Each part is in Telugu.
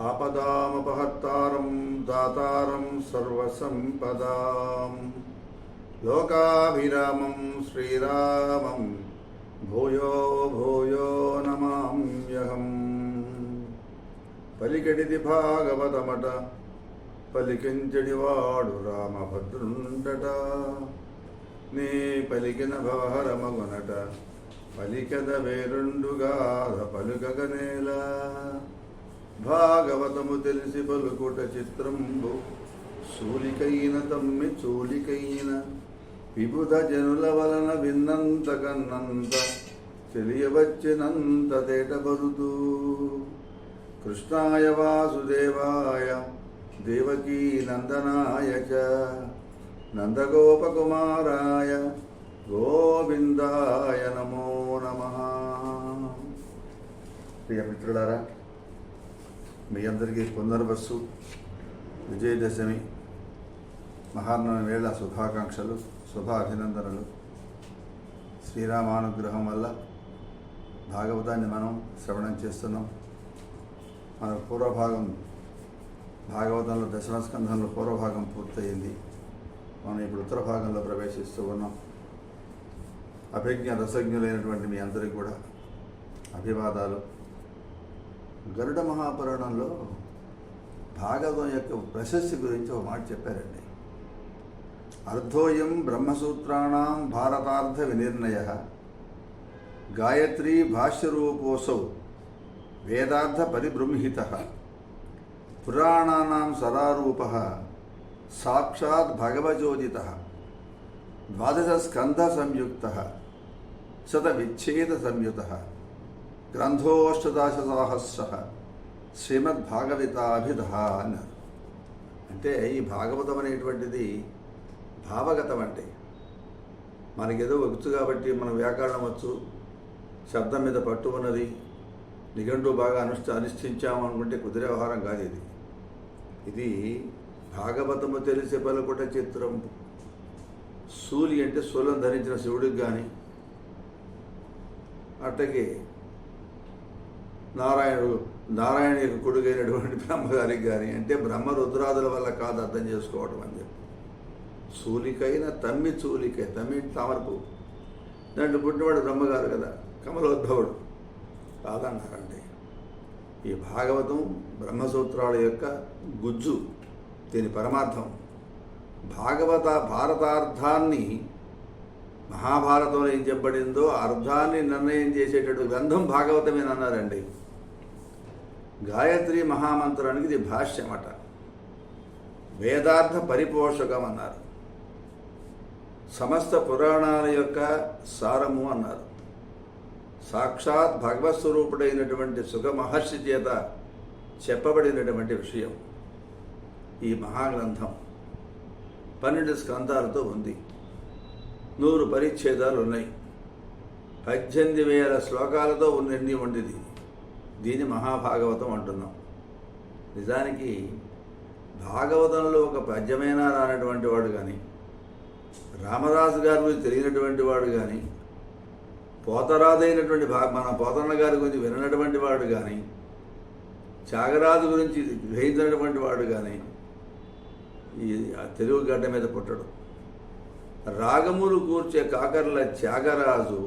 ఆపదామపహత్తారం దాతారం సర్వసంపదాం. లోకాభిరామం శ్రీరామం భూయో భూయో నమామ్యహం. పలికెడిది భాగవతమట పలికించడివాడు రామభద్రుండట. నీ పలికిన భవహరమగునట పలికద వేరుండుగాధ పలుకగనేల భాగవతము తెలిసి పలుకుట చిత్రంబు. సూలికైన తమ్మి చూలికైన విబుధ జనుల వలన విన్నంత కన్నంత తెలియవచ్చినంత తేటబరుతూ కృష్ణాయ వాసుదేవాయ దేవకీ నందనాయ చ నందగోపకుమారాయ గోవిందాయ నమో నమ. ప్రియమిత్రులారా మీ అందరికీ పునర్వస్సు విజయదశమి మహాత్మ వేళ శుభాకాంక్షలు శుభాభినందనలు. శ్రీరామానుగ్రహం వల్ల భాగవతాన్ని మనం శ్రవణం చేస్తున్నాం. మన పూర్వభాగం భాగవతంలో దశమస్కంధంలో పూర్వభాగం పూర్తయింది. మనం ఇప్పుడు ఉత్తర భాగంలో ప్రవేశిస్తూ ఉన్నాం. అభిజ్ఞ రసజ్ఞులైనటువంటి మీ అందరికీ కూడా అభివాదాలు. గరుడ మహాపురాణంలో భాగవతం యొక్క ప్రశస్తి గురించి ఒక మాట చెప్పారండి. అర్థోయం బ్రహ్మసూత్రాణం భారతార్థ వినిర్ణయ గాయత్రీ భాష్యరూపోసౌ వేదార్థ పరిబృంహిత పురాణానాం సదారూప సాక్షాత్ భగవజోదిత ద్వాదశ స్కంధ సంయుక్త శత విచ్ఛేద సంయుత. గ్రంథోష్టదశసాహస్ర శ్రీమద్భాగవతాభిధ అన్నారు అంటే ఈ భాగవతం అనేటువంటిది భావగతం అంటే మనకేదో వచ్చు కాబట్టి మన వ్యాకరణం వచ్చు శబ్దం మీద పట్టు ఉన్నది నిఘంటు బాగా అనుష్ఠ అనుష్ఠించాము అనుకుంటే కుదిరే వ్యవహారం కాదు ఇది. ఇది భాగవతము తెలిసే పలుకుట చిత్రం. సూలి అంటే శూలం ధరించిన శివుడికి కానీ అట్టగే నారాయణుడు నారాయణ యొక్క కొడుకైనటువంటి బ్రహ్మగారికి కానీ అంటే బ్రహ్మ రుద్రాదుల వల్ల కాదు అర్థం చేసుకోవడం అని చెప్పి. సూలికైన తమ్మి చూలికై తమ్మి తామరపు. దాంట్లో పుట్టినవాడు బ్రహ్మగారు కదా కమలోద్భవుడు. కాదన్నారండి ఈ భాగవతం బ్రహ్మసూత్రాల యొక్క గుజ్జు దీని పరమార్థం. భాగవత భారతార్థాన్ని మహాభారతంలో ఏం చెప్పబడిందో అర్థాన్ని నిర్ణయం చేసేటటువంటి గ్రంథం భాగవతమేనన్నారండి. గాయత్రి మహామంత్రానికి ఇది భాష్యమట. వేదార్థ పరిపోషకం అన్నారు. సమస్త పురాణాల యొక్క సారము అన్నారు. సాక్షాత్ భగవత్స్వరూపుడైనటువంటి సుఖమహర్షి సుఖ మహర్షి చేత చెప్పబడినటువంటి విషయం. ఈ మహాగ్రంథం పన్నెండు స్కంధాలతో ఉంది. నూరు పరిచ్ఛేదాలు ఉన్నాయి. పద్దెనిమిది వేల శ్లోకాలతో ఉన్నన్ని వండిది? దీన్ని మహాభాగవతం అంటున్నాం. నిజానికి భాగవతంలో ఒక పద్యమైనా రానటువంటి వాడు కానీ రామదాసు గారి గురించి తెలియనటువంటి వాడు కానీ పోతరాదైనటువంటి భా మన పోతన్న గారి గురించి విననటువంటి వాడు కానీ త్యాగరాజు గురించి గ్రహించినటువంటి వాడు కానీ ఈ తెలుగు గడ్డ మీద పుట్టడు. రాగములు కూర్చే కాకర్ల త్యాగరాజు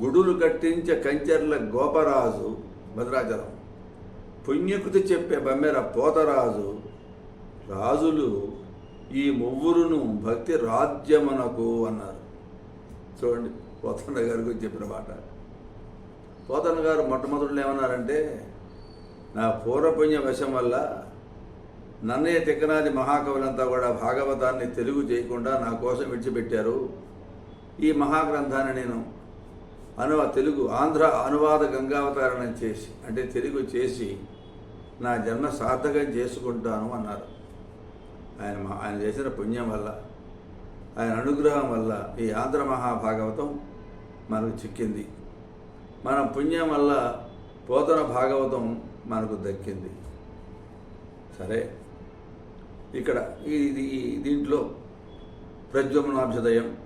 గుడులు కట్టించే కంచెర్ల గోపరాజు భద్రాచలం. పుణ్యకృతి చెప్పే బమ్మెర పోతరాజు. రాజులు ఈ ముగ్గురును భక్తి రాజ్యమునకు అన్నారు. చూడండి పోతన్న గారి గురించి చెప్పిన మాట. పోతన్న గారు మొట్టమొదటిలో ఏమన్నారంటే నా పూర్వపుణ్య వశం వల్ల నన్నే తిక్కనాది మహాకవులంతా కూడా భాగవతాన్ని తెలుగు చేయకుండా నా కోసం విడిచిపెట్టారు. ఈ మహాగ్రంథాన్ని నేను అను తెలుగు ఆంధ్ర అనువాద గంగావతారణం చేసి అంటే తెలుగు చేసి నా జన్మ సార్థకం చేసుకుంటాను అన్నారు. ఆయన మా- ఆయన చేసిన పుణ్యం వల్ల ఆయన అనుగ్రహం వల్ల ఈ ఆంధ్ర మహాభాగవతం మనకు చిక్కింది. మన పుణ్యం వల్ల పోతన భాగవతం మనకు దక్కింది. సరే ఇక్కడ ఇది ఈ దీంట్లో ప్రజ్వమనాభ్యుదయం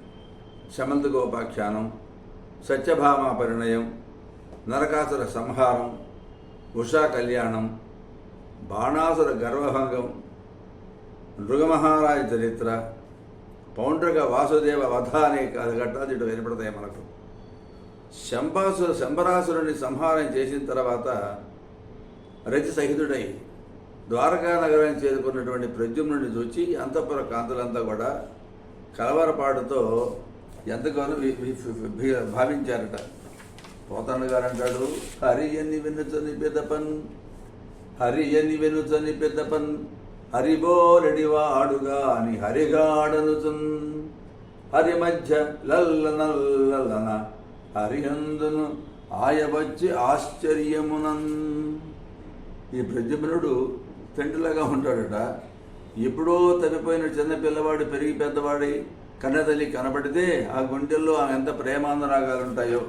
శమంత గోపాఖ్యానం సత్యభామ పరిణయం నరకాసుర సంహారం ఉషా కళ్యాణం బాణాసుర గర్వభంగం నృగమహారాజ చరిత్ర పౌండ్రక వాసుదేవ వధ అనే ఘట్టాలు ఇటు వినపడతాయి మనకు. శంభాసుర శంబరాసురుని సంహారం చేసిన తర్వాత రతి సహితుడై ద్వారకా నగరాన్ని చేరుకున్నటువంటి ప్రద్యుమ్నుని చూచి అంతఃపుర కాంతులంతా కూడా కలవరపాటుతో ఎంతగానో భావించారట. పోతన్న గారు అంటాడు హరియని వెనుచని పెదపన్ హరియని వెనుచని పెదపన్ హరిబోరెడివాడుగా అని హరిగాడనుచున్. హరి మధ్య లల్ల నల్లన హరిహందును ఆయవచ్చి ఆశ్చర్యమునన్. ఈ ప్రద్యుమ్నుడు తండ్రిలాగా ఉంటాడట. ఎప్పుడో తప్పిపోయిన చిన్న పిల్లవాడు పెరిగి పెద్దవాడి కన్నతల్లి కనబడితే ఆ గుండెల్లో ఆమె ఎంత ప్రేమాందరాగాలు ఉంటాయో.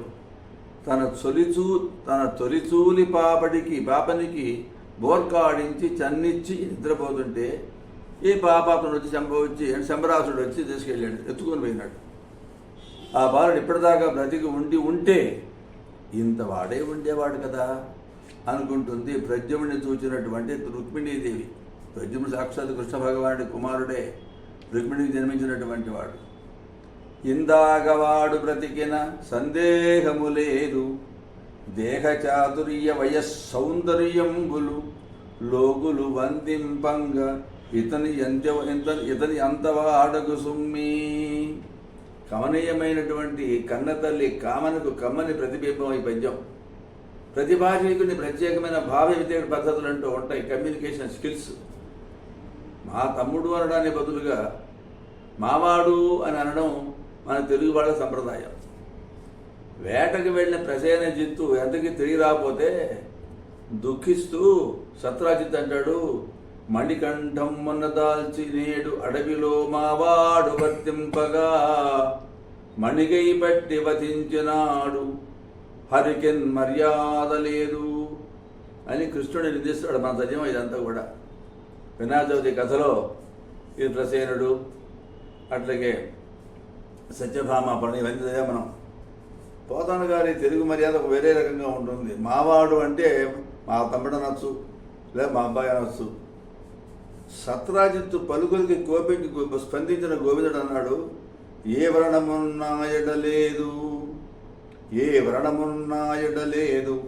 తన తొలిచూ తన తొలిచూలి పాపడికి పాపనికి బోర్కాడించి చన్నిచ్చి నిద్రపోతుంటే ఈ పాప అతను వచ్చి చంపవచ్చి శంభరాసుడు శంబరాసుడు వచ్చి తీసుకెళ్ళాడు ఎత్తుకొని పోయినాడు. ఆ బాలుడు ఇప్పటిదాకా బ్రతికి ఉండి ఉంటే ఇంత వాడే ఉండేవాడు కదా అనుకుంటుంది ప్రద్యుమ్ని చూచినటువంటి రుక్మిణీదేవి. ప్రద్యుమ్నుడు సాక్షాత్ కృష్ణ భగవానుడి కుమారుడే. రుక్మిణికి జన్మించినటువంటి వాడు. ఇందాగవాడు బ్రతికిన సందేహము లేదు. దేహ చాతుర్య వయస్ లోగులు వందింపంగ ఇతని ఎంత ఎంత- ఇతని అంతవాడకు సుమ్మి. కమనీయమైనటువంటి కన్నతల్లి కామనకు కమ్మని ప్రతిబింబం ఈ పద్యం. ప్రతి భాషకుని ప్రత్యేకమైన భావ విద్య పద్ధతులు అంటూ ఉంటాయి. Communication skills. మా తమ్ముడు అనడానికి బదులుగా మావాడు అని అనడం మన తెలుగు వాళ్ళ సంప్రదాయం. వేటకు వెళ్ళిన ప్రసేన జిత్తు ఎంతకి తిరిగి రాకపోతే దుఃఖిస్తూ సత్రాజిత్ అంటాడు మణికంఠం మొన్న దాల్చి నేడు అడవిలో మావాడు వర్తింపగా మణిగై పట్టి వధించినాడు హరికెన్ మర్యాద లేదు అని కృష్ణుడు నిందిస్తాడు మన సజీవం ఇదంతా కూడా. వినాయక చవితి కథలో ఈ ప్రసేనుడు అట్లాగే సత్యభామ పని ఇవన్నీ మనం. పోతాను గారి తెలుగు మర్యాద ఒక వేరే రకంగా ఉంటుంది. మావాడు అంటే మా తమ్ముడు అనొచ్చు లేదా మా అబ్బాయి అనొచ్చు. సత్రాజిత్తు పలుకులకి కోపించి స్పందించిన గోవిందుడు అన్నాడు ఏ వ్రణమున్నాయడలేదు ఏ వ్రణమున్నాయడలేదు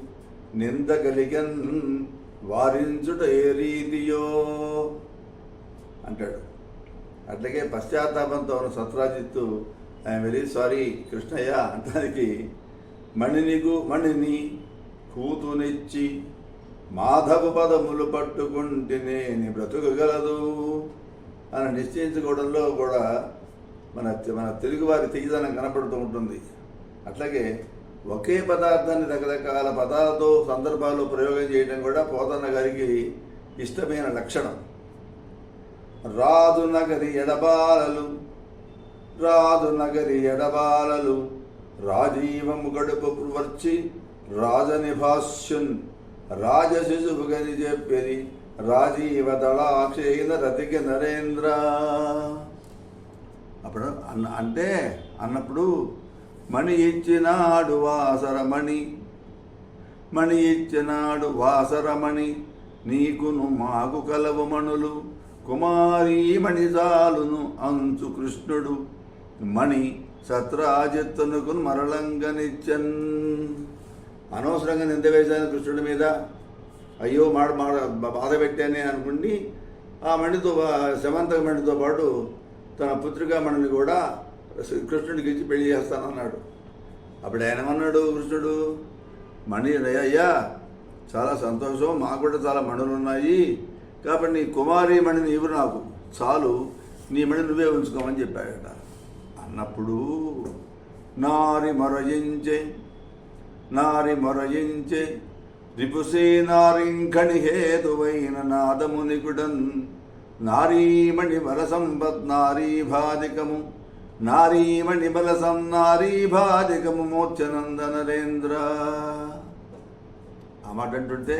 నిందగలిగన్ వారించుట ఏ రీతియో అంటాడు. అట్లాగే పశ్చాత్తాపంతో ఉన్న Satrajit I'm very sorry Krishnaiah అంటానికి మణినిగు మణిని కూతునిచ్చి మాధవ పదములు పట్టుకుంటేనేని బ్రతుకగలదు అని నిశ్చయించుకోవడంలో కూడా మన మన తెలుగువారి తీయదనం కనపడుతూ ఉంటుంది. అట్లాగే ఒకే పదార్థాన్ని రకరకాల పదాలతో సందర్భాల్లో ప్రయోగం చేయడం కూడా పోతన్న గారికి ఇష్టమైన లక్షణం. రాదు నగరి ఎడబాలలు రాదు నగరి ఎడబాలలు రాజీవము గడుపు వర్చి రాజనిభాష్యున్ రాజశిశువు గని చెప్పిరి రాజీవ దళాక్షేన రతికి నరేంద్ర. అప్పుడు అన్న అంటే అన్నప్పుడు మణి ఇచ్చినాడు వాసరమణి మణి ఇచ్చినాడు వాసరమణి నీకును మాకు కలవు మణులు. కుమారీ మణి అంచు కృష్ణుడు మణి సత్రాజిత్తునుకు మరళంగనిచ్చన్ అనవసరంగా నింద వేశాను కృష్ణుడి మీద. అయ్యో మాడ మాడ బాధ పెట్టానే అనుకుండి ఆ మణితో శమంతక మణితో పాటు తన పుత్రికా మణిని కూడా కృష్ణుడికి ఇచ్చి పెళ్ళి చేస్తానన్నాడు. అప్పుడు ఆయన ఏమన్నాడు కృష్ణుడు? మణి అయ్యా చాలా సంతోషం. మాకు కూడా చాలా మణులు ఉన్నాయి కాబట్టి నీ కుమారి మణిని ఇవ్వు నాకు. చాలు నీ మణి నువ్వే ఉంచుకోమని చెప్పాడట. అన్నప్పుడు నారి మొరయించే నారి మొరయించే రిపుసే నారింకణి హేతువైన నాదమునికుడన్ నారీమణి బల సంపత్ నారీభాదికము నారీమణి బలసం నారీభాదికము మోర్చనంద నరేంద్ర ఆ మాట అంటుంటే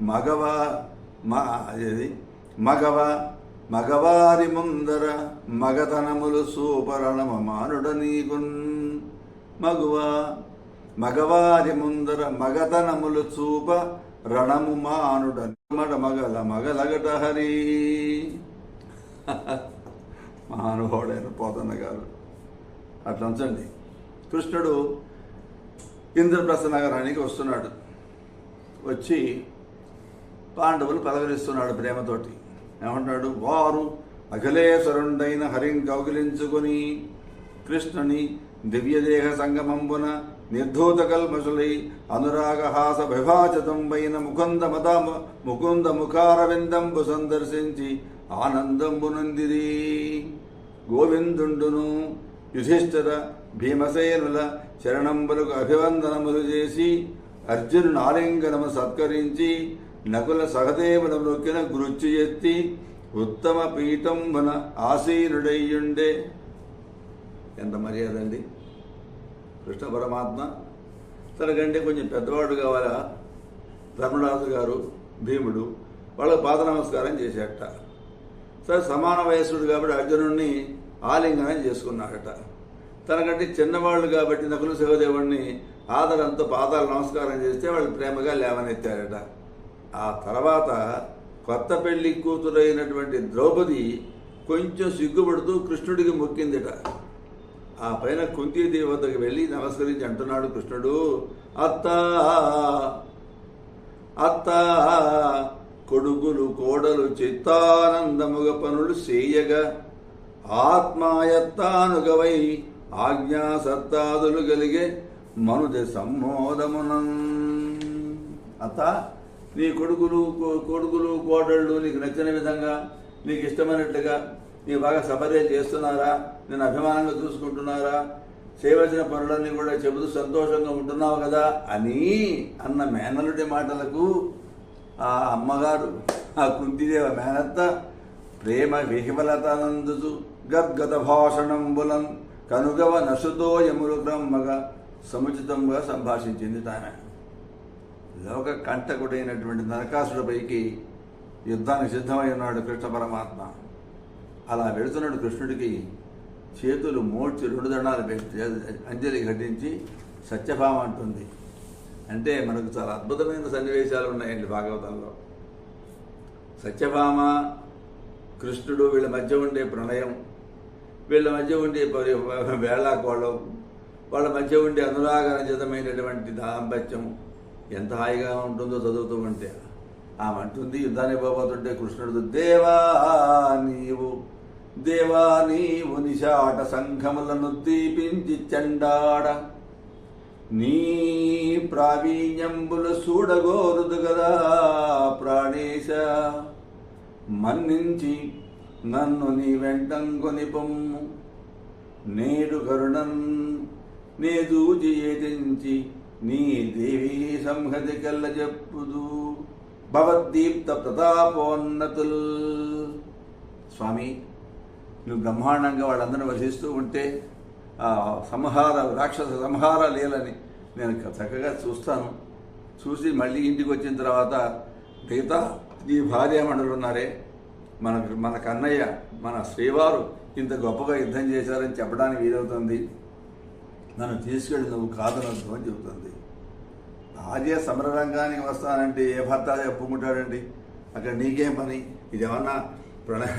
మగవ మా మగవ మగవారి ముందర మగతనములు సూపరణమ మానుడ నీకున్ మగువ మగవారి ముందర మగతనములు చూప రణము మానుడ మడ మగల మగలగట హరి. మహానుభావుడైన పోతన్న గారు. అట్లా ఉంచండి. కృష్ణుడు ఇంద్రప్రస్థ నగరానికి వస్తున్నాడు. వచ్చి పాండవులు పలకరిస్తున్నాడు ప్రేమతోటి. ఏమంటున్నాడు? వారు అఖిలేశ్వరుండైన హరిం కౌగిలించుకొని కృష్ణుని దివ్యదేహ సంగమంబున నిర్ధూత కల్మషులై అనురాగహాస విభాచతంబైన ముకుంద మద ముకుంద ముఖారవిందంబు సందర్శించి ఆనందంబు నందిరి. గోవిందుండును యుధిష్ఠిర భీమసేనుల చరణంబులకు అభివందనములు చేసి అర్జునుని ఆలింగనము సత్కరించి నకుల సహదేవుల మొక్కిన గురుచి ఎత్తి ఉత్తమ పీఠం మన ఆసీనుడయ్యుండే. ఎంత మర్యాద అండి. కృష్ణ పరమాత్మ. తనకంటే కొంచెం పెద్దవాడు కావాలా? ధర్మరాజు గారు భీముడు వాళ్ళకు పాద నమస్కారం చేసేట సరే సమాన వయస్సుడు కాబట్టి అర్జునుడిని ఆలింగనం చేసుకున్నాడట తనకంటే చిన్నవాళ్ళు కాబట్టి నకుల సహదేవుడిని ఆదరంతో పాదాలు నమస్కారం చేస్తే వాళ్ళు ప్రేమగా లేవనెత్తారట. ఆ తర్వాత కొత్త పెళ్ళి కూతురైనటువంటి ద్రౌపది కొంచెం సిగ్గుపడుతూ కృష్ణుడికి మొక్కిందిట. ఆ పైన కుంతీదేవి వద్దకు వెళ్ళి నమస్కరించి అంటున్నాడు కృష్ణుడు అత్త అత్త కొడుకులు కోడలు చిత్తానందముగ పనులు చేయగా. ఆత్మాయత్తానుగవై ఆజ్ఞాసత్తాదులు కలిగే మనుజ సమ్మోదమునం అత్త నీ కొడుకులు కో- కొడుకులు కోడళ్ళు నీకు నచ్చిన విధంగా నీకు ఇష్టమైనట్టుగా నీ బాగా సపర్యం చేస్తున్నారా నేను అభిమానంగా చూసుకుంటున్నారా చేయవలసిన పనులన్నీ కూడా చెబుతూ సంతోషంగా ఉంటున్నావు కదా అని అన్న మేనలుడి మాటలకు ఆ అమ్మగారు ఆ కుంతిదేవ మేనత్త ప్రేమ విహిమలతనందుచు గద్గత భాషణంబులం కనుగవ నసుతో యములు బ్రహ్మగా సముచితంగా సంభాషించింది తానే. లోక కంటకుడైనటువంటి నరకాసుడిపైకి యుద్ధానికి సిద్ధమై ఉన్నాడు కృష్ణ పరమాత్మ. అలా వెళుతున్నాడు కృష్ణుడికి చేతులు మోడ్చి రెండు దండాలు పెట్టి అంజలి ఘటించి సత్యభామ అంటుంది. అంటే మనకు చాలా అద్భుతమైన సన్నివేశాలు ఉన్నాయండి భాగవతంలో. సత్యభామ కృష్ణుడు వీళ్ళ మధ్య ఉండే ప్రణయం వీళ్ళ మధ్య ఉండే పరి- వేళాకోళం వాళ్ళ మధ్య ఉండే అనురాగరచితమైనటువంటి దాంపత్యం ఎంత హాయిగా ఉంటుందో చదువుతూ ఉంటే. ఆమె అంటుంది యుద్ధానికి పోబోతుంటే కృష్ణుడు దేవా నీవు దేవా నీవు నిషాట సంఘములను దీపించి చండాడ. నీ ప్రావీణ్యంబులు చూడగోరుదు కదా ప్రాణేశ. మన్నించి నన్ను నీ వెంటంకొని పొమ్ము నేడు కరుణన్ నే దూచి నీ దేవీ సంహతి కల్ల చెప్పుదు భవద్దీప్త ప్రతాపోన్నతుల్. స్వామి నువ్వు బ్రహ్మాండంగా వాళ్ళందరినీ వసిస్తూ ఉంటే ఆ సంహార రాక్షస సంహార లీలని నేను చక్కగా చూస్తాను. చూసి మళ్ళీ ఇంటికి వచ్చిన తర్వాత మిగతా ఈ భార్యామండలు ఉన్నారే. మన మన కన్నయ్య మన శ్రీవారు ఇంత గొప్పగా యుద్ధం చేశారని చెప్పడానికి వీలవుతుంది. నన్ను తీసుకెళ్ళి నువ్వు కాదనద్దు అని చెబుతుంది. భార్య సమరరంగానికి వస్తానంటే ఏ భర్త ఒప్పుకుంటాడండి అక్కడ నీకేం పని? ఇదేమన్నా ప్రణయ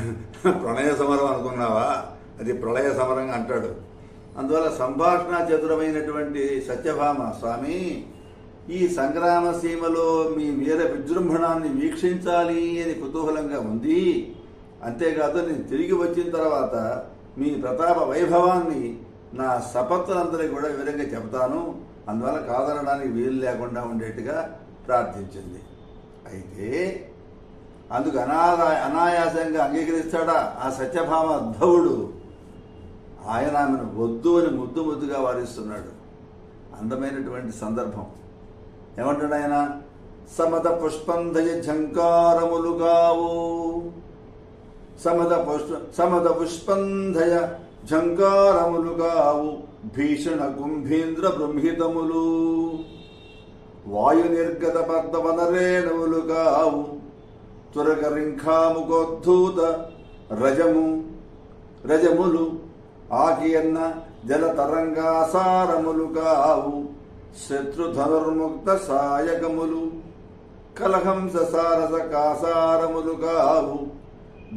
ప్రణయ సమరం అనుకున్నావా? అది ప్రళయ సమరంగా అంటాడు. అందువల్ల సంభాషణ చతురమైనటువంటి సత్యభామ స్వామి ఈ సంగ్రామ సీమలో మీ వీర విజృంభణాన్ని వీక్షించాలి అని కుతూహలంగా ఉంది. అంతేకాదు నేను తిరిగి వచ్చిన తర్వాత మీ ప్రతాప వైభవాన్ని నా సపత్తులందరికీ కూడా వివరంగా చెబుతాను. అందువల్ల కాదనడానికి వీలు లేకుండా ఉండేట్టుగా ప్రార్థించింది. అయితే అందుకు అనాద అనాయాసంగా అంగీకరిస్తాడా ఆ సత్యభామ ఉద్ధవుడు ఆయన ఆమెను వద్దు అని ముద్దు ముద్దుగా వారిస్తున్నాడు. అందమైనటువంటి సందర్భం. ఏమంటాడు ఆయన? సమత పుష్పంధయ ఝంకారములు కావు. సమద పుష్ప సమద పుష్పంధయ ఝంకారములు కావు భీషణ కుంభీంద్ర బృంహితములు. వాయు నిర్గత పద్మవనరేణువులు కావు త్వరకరింఖాముకోద్ధూత రజము రజములు ఆకియన్న జల తరంగాసారములు కావు శత్రుధనుర్ముక్త సాయకములు కలహంస సారస కాసారములు కావు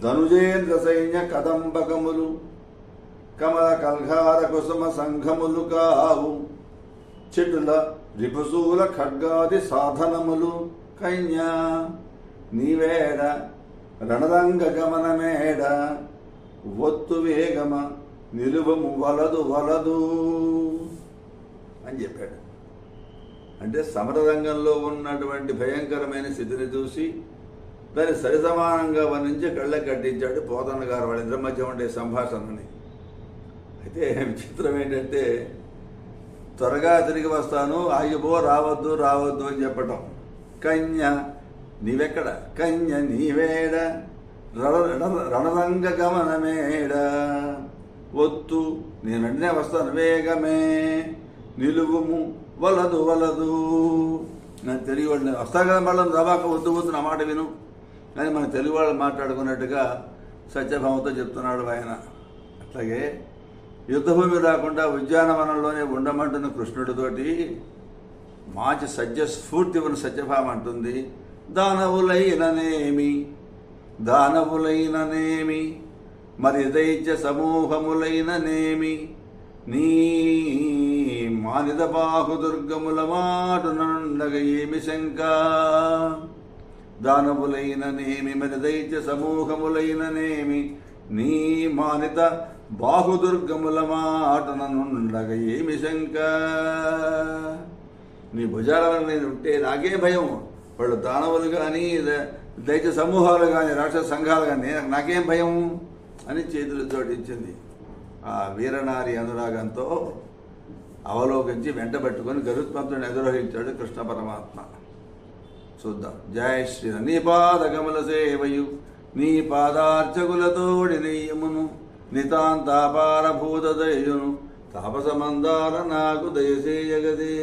ధనుజేంద్ర సైన్య కదంబకములు కమల కల్హార కుసుమ సంఘములు కావు. చెటుల రిపుసూల ఖడ్గాది సాధనములు కన్యా. నీవేడ రణరంగ గమనమేడ ఒత్తు వేగమ నిలువము వలదు వలదు అని చెప్పాడు. అంటే సమరరంగంలో ఉన్నటువంటి భయంకరమైన స్థితిని చూసి దాన్ని సరిసమానంగా వర్ణించి కళ్ళ కట్టించాడు పోతన్న గారు వాళ్ళిద్దరి మధ్య ఉండే సంభాషణని. అయితే విచిత్రం ఏంటంటే త్వరగా తిరిగి వస్తాను ఆగిపో రావద్దు రావద్దు అని చెప్పటం. కన్య నీవెక్కడ? కన్య నీవేడ? రణ రణరంగ గమనమేడ? ఒత్తు నేను వెంటనే వస్తాను వేగమే. నిలువుము వలదు వలదు. నేను తెలుగు వాడిని వస్తా కదా మళ్ళీ రవాక వద్దు వద్దు నా మాట విను. అని మన తెలుగు వాళ్ళు మాట్లాడుకున్నట్టుగా సత్యభావంతో చెప్తున్నాడు ఆయన. అట్లాగే యుద్ధభూమి రాకుండా ఉద్యానవనంలోనే ఉండమంటున్న కృష్ణుడితోటి మాచి సత్య స్ఫూర్తి ఉన్న సత్యభామ అంటుంది. దానవులైననేమి? దానవులైననేమి? మరి దైత్య సమూహములైననేమి? నీ మానిద బాహుదుర్గముల మాటునండగ ఏమి శంక? దానవులైననేమి? మరి దైత్య సమూహములైననేమి? నీ మానిత బాహుదుర్గముల మాటననుండగ ఏమి శంక? నీ భుజాలను నేను ఉంటే నాకే భయం. వాళ్ళు దానవులు కానీ దైత్య సమూహాలు కానీ రాక్షస సంఘాలు కానీ నాకేం భయం? అని చేతులు జోడించింది. ఆ వీరనారి అనురాగంతో అవలోకించి వెంటబెట్టుకొని గరుత్మంతుని నిర్వహించాడు కృష్ణ పరమాత్మ. చూద్దాం. జయ శ్రీ నీ పాదగమల సేవయు నీ పాదార్చకులతోడి నెయ్యమును నితాంతాపారభూత దయును తాపసమందార నాకు దయసేయగదే